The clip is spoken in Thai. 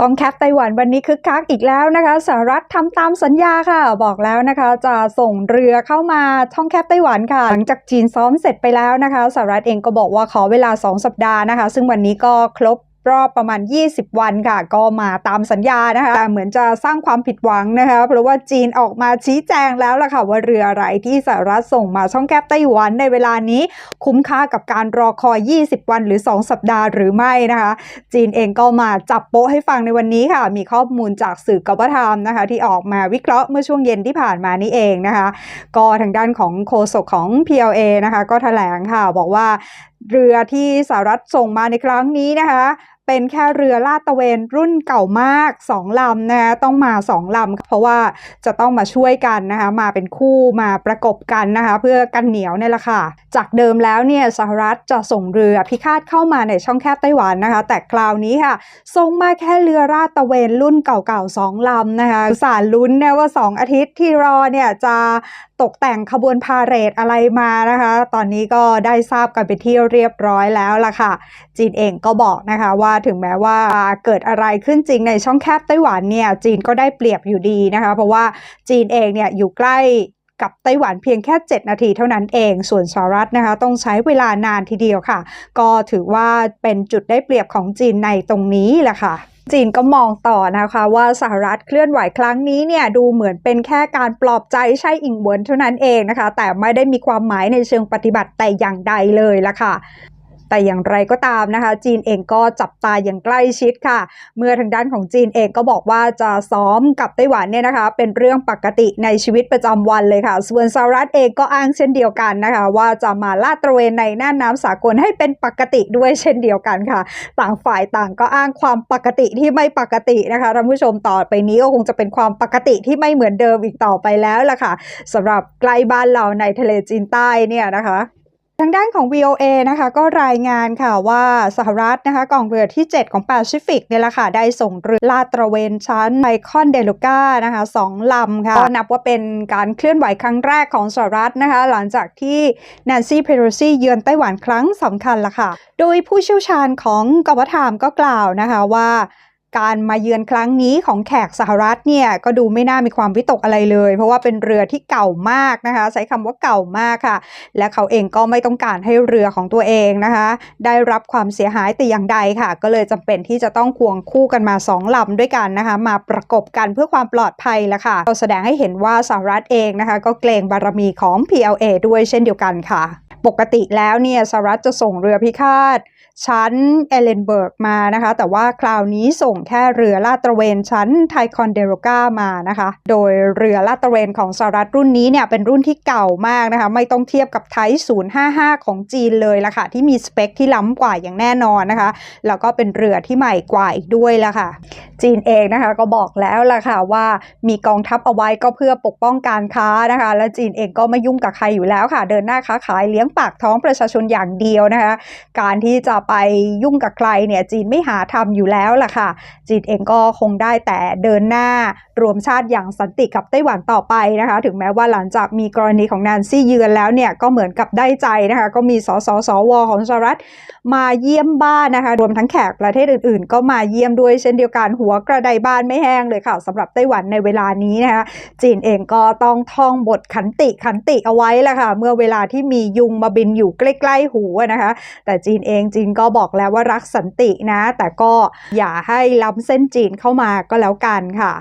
ช่องแคปไต้หวันวันนี้คึกคักอีกแล้วนะคะสหรัฐทำตามสัญญาค่ะ บอกแล้วนะคะจะส่งเรือเข้ามาช่องแคปไต้หวันค่ะ หลังจากจีนซ้อมเสร็จไปแล้วนะคะสหรัฐเองก็บอกว่าขอเวลา 2 สัปดาห์นะคะ ซึ่งวันนี้ก็ครบ รอบประมาณ 20 วันค่ะ ก็มาตามสัญญานะคะแต่เหมือนจะสร้างความผิดหวังนะคะเพราะว่าจีนออกมาชี้แจงแล้วล่ะค่ะว่าเรืออะไรที่สหรัฐส่งมาช่องแคบไต้หวันในเวลานี้ คุ้มค่ากับการรอคอย 20 วันหรือ 2 สัปดาห์หรือไม่นะคะ จีนเองก็มาจับโป๊ะให้ฟังในวันนี้ค่ะ มีข้อมูลจากสื่อกบฏามนะคะ ที่ออกมาวิเคราะห์เมื่อช่วงเย็นที่ผ่านมานี่เองนะคะ ก็ทางด้านของโฆษกของ PLA นะคะ ก็แถลงค่ะบอกว่าเรือที่สหรัฐส่งมาในครั้งนี้นะคะ เป็นแค่เรือลาดตะเวนรุ่นเก่ามาก 2ลำนะคะต้องมา 2ลำเพราะว่าจะต้องมาช่วยกันนะคะมาเป็นคู่มาประกบกันนะคะเพื่อกันเหนียวเนี่ยแหละค่ะ จากเดิมแล้วเนี่ยสหรัฐจะส่งเรือพิฆาตเข้ามาในช่องแคบไต้หวันนะคะ แต่คราวนี้ค่ะส่งมาแค่เรือลาดตะเวนรุ่นเก่าๆ2ลำนะคะสารลุ้นนี่ว่า 2 อาทิตย์ที่รอเนี่ยจะตกแต่งขบวนพาเหรดอะไรมานะคะ ตอนนี้ก็ได้ทราบกันไปที่เรียบร้อยแล้วล่ะค่ะ จีนเองก็บอกนะคะว่าถึงแม้ว่าเกิดอะไรขึ้นจริงในช่องแคบไต้หวันเนี่ยจีนก็ได้เปรียบอยู่ดีนะคะ เพราะว่าจีนเองเนี่ยอยู่ใกล้กับไต้หวันเพียงแค่ 7 นาทีเท่านั้นเอง ส่วนสหรัฐนะคะ ต้องใช้เวลานานทีเดียวค่ะ ก็ถือว่าเป็นจุดได้เปรียบของจีนในตรงนี้แหละค่ะจีนก็มองต่อนะคะว่าสหรัฐเคลื่อนไหวครั้งนี้เนี่ยดูเหมือนเป็นแค่การปลอบใจใช่อิงเวินเท่านั้นเองนะคะ แต่ไม่ได้มีความหมายในเชิงปฏิบัติแต่อย่างใดเลยละค่ะ แต่อย่างไรก็ตามนะคะ จีนเองก็จับตาอย่างใกล้ชิดค่ะ เมื่อทางด้านของจีนเองก็บอกว่าจะซ้อมกับไต้หวันเนี่ยนะคะ เป็นเรื่องปกติในชีวิตประจำวันเลยค่ะ ส่วนสหรัฐเองก็อ้างเช่นเดียวกันนะคะ ว่าจะมาลาดตระเวนในน่านน้ำสากลให้เป็นปกติด้วยเช่นเดียวกันค่ะ ต่างฝ่ายต่างก็อ้างความปกติที่ไม่ปกตินะคะท่านผู้ชมต่อไปนี้ก็คงจะเป็นความปกติที่ไม่เหมือนเดิมอีกต่อไปแล้วล่ะค่ะสำหรับใกล้บ้านเราในทะเลจีนใต้เนี่ยนะคะ ทางด้านของ VOA นะคะก็รายงานค่ะว่าสหรัฐนะคะกองเรือที่ 7 ของแปซิฟิกเนี่ยแหละค่ะได้ส่งเรือลาดตระเวนชั้นไมคอนเดลูก้านะคะสองลำค่ะก็นับว่าเป็นการเคลื่อนไหวครั้งแรกของสหรัฐนะคะหลังจากที่แนนซี่เพโรซีเยือนไต้หวันครั้งสำคัญละค่ะ โดยผู้เชี่ยวชาญของกบฏามก็กล่าวนะคะว่า การมาเยือนครั้งนี้ของแขกสหรัฐเนี่ยก็ดูไม่น่ามีความวิตกอะไรเลย เพราะว่าเป็นเรือที่เก่ามากนะคะ ใช้คำว่าเก่ามากค่ะ และเขาเองก็ไม่ต้องการให้เรือของตัวเองนะคะ ได้รับความเสียหายแต่อย่างใดค่ะ ก็เลยจำเป็นที่จะต้องควงคู่กันมาสองลำด้วยกันนะคะ มาประกบกันเพื่อความปลอดภัยละค่ะก็แสดงให้เห็นว่าสหรัฐเองนะคะ ก็เกรงบารมีของ PLA ด้วยเช่นเดียวกันค่ะ ปกติแล้วเนี่ยสหรัฐจะส่งเรือพิฆาตชั้นเอเลนเบิร์กมานะคะ แต่ว่าคราวนี้ส่งแค่เรือลาดตระเวนชั้นไทคอนเดโรกามานะคะ โดยเรือลาดตระเวนของสหรัฐรุ่นนี้เนี่ยเป็นรุ่นที่เก่ามากนะคะ ไม่ต้องเทียบกับไท055 ของจีนเลยละค่ะ ที่มีสเปคที่ล้ำกว่าอย่างแน่นอนนะคะ แล้วก็เป็นเรือที่ใหม่กว่าอีกด้วยละค่ะ จีนเองนะคะก็บอกแล้วล่ะค่ะว่ามีกองทัพเอาไว้ก็เพื่อปกป้องการค้านะคะ และจีนเองก็ไม่ยุ่งกับใครอยู่แล้วค่ะ เดินหน้าค้าขายเลี้ยงปากท้องประชาชนอย่างเดียวนะคะ การที่จะไปยุ่งกับใครเนี่ยจีนไม่หาทำอยู่แล้วล่ะค่ะ จีนเองก็คงได้แต่เดินหน้ารวมชาติอย่างสันติกับไต้หวันต่อไปนะคะ ถึงแม้ว่าหลังจากมีกรณีของแนนซี่เยือนแล้วเนี่ยก็เหมือนกับได้ใจนะคะ ก็มีสสสวของสหรัฐมาเยี่ยมบ้านนะคะ รวมทั้งแขกประเทศอื่น ๆ ก็มาเยี่ยมด้วยเช่นเดียวกันหัวกระไดบ้านไม่แห้งเลยค่ะสำหรับไต้หวันในเวลานี้นะคะจีนเองก็ต้องท่องบทขันติขันติเอาไว้แหละค่ะ เมื่อเวลาที่มียุงมาบินอยู่ใกล้ ๆ หูนะคะ แต่จีนเองจีนก็บอกแล้วว่ารักสันตินะ แต่ก็อย่าให้ล้ำเส้นจีนเข้ามาก็แล้วกันค่ะ